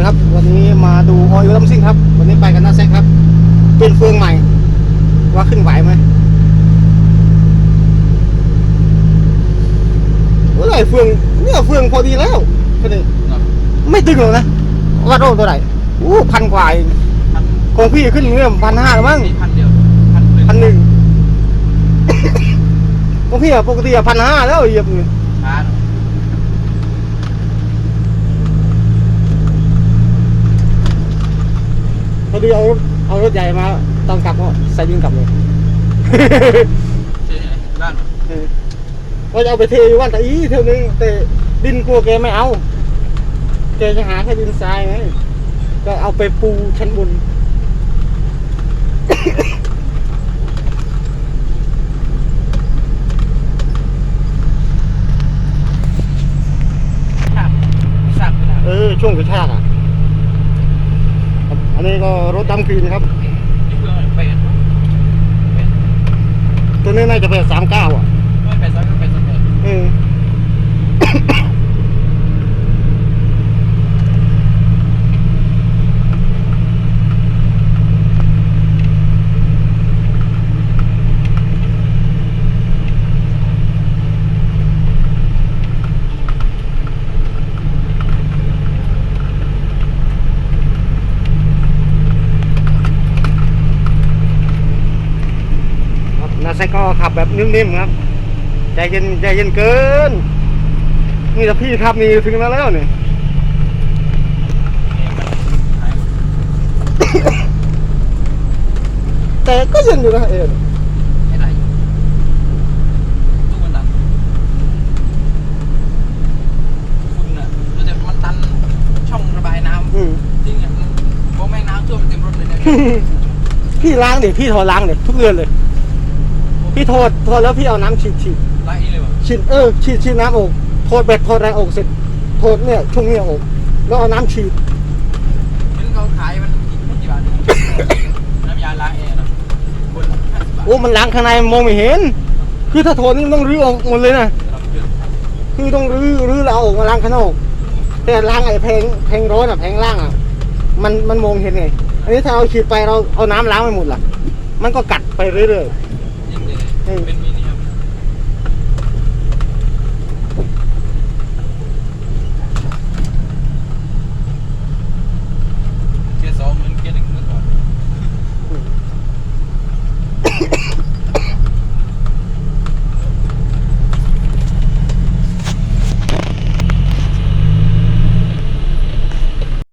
ดีครับ วันนี้มาดูออยล์ลัมซิ่งครับ วันนี้ไปกันหน้าแซกครับ เป็นเฟืองใหม่ ว่าขึ้นไหวไหมโอ้ยเฟืองเนี่ยเฟืองพอดีแล้วแค่นี้ไม่ตึงหรอกนะวัดโรคตัวไหนอู้พันกว่าเองพันของพี่ขึ้นเงื่อพันห้ามั้งนี่พันเดียวพันหนึ่งพันหนึ่งของพี่อะปกติอะพันห้าแล้วเหยียบเงินช้าหน่อย พอ ดีเอาเอารถใหญ่มาตอนกลับก็ใส่ดินกลับเลยใช่ไหมบ้านเออว่าจะเอาไปเทอยู่วันแต่อีเท่านึงแต่ดินกลัวแกไม่เอาแกจะหาแค่ดินทรายไงก็เอาไปปูชั้นบนชักชักไม่ได้เออช่วงกระชากอะครับ อันนี้ก็รถดำกรีนครับนี่เพื่อนเป็นเป็นตัวนี้น่าจะเป็นสามเก้าอะไม่เป็นสักเป็นสักเป็นเออครับนา ไซก็ขับแบบนิ่มๆครับ ใจเย็นใจเย็นเกิน นี่ถ้าพี่ขับนี่ถึงแล้วแล้วเนี่ยหายหมดแต่ก็เย็นอยู่นะเอ็นไม่ได้ตู้มันตันฝุ่นอะรู้แต่มันตันช่องระบายน้อืมำจริงอะพวกแม่งน้ำท่วมเต็มรถเลยเนี่ยพี่ล้างเดี๋ยวพี่โทรล้างเดี๋ยวทุกเดือนเลย พี่โทษโทษแล้วพี่เอาน้ำฉีดฉีดไล่เลยวะฉีดเออฉีดฉีดน้ำออกโทษเบ็ดโทษอะไรออกเสร็จโทษเนี่ยช่วงเนี้ยออกแล้วเอาน้ำฉีดเห็นเขาขายมันไม่กี่บาทน้ำยาล้างแอร์นะคนห้าสิบบาทโอ้มันล้างข้างในมองไม่เห็น คือถ้าโทษนี่มันต้องรื้อออกหมดเลยนะเราเชื่อคือต้องรื้อรื้อแล้วเอาออกมาล้างข้างนอกแต่ล้างไอ้แพงแพงร้อนอะแพงล่างอะมันมันมองเห็นไง อันนี้ถ้าเอาฉีดไปเราเอาน้ำล้างไปหมดล่ะ มันก็กัดไปเรื่อยยิ่ง เป็นมิน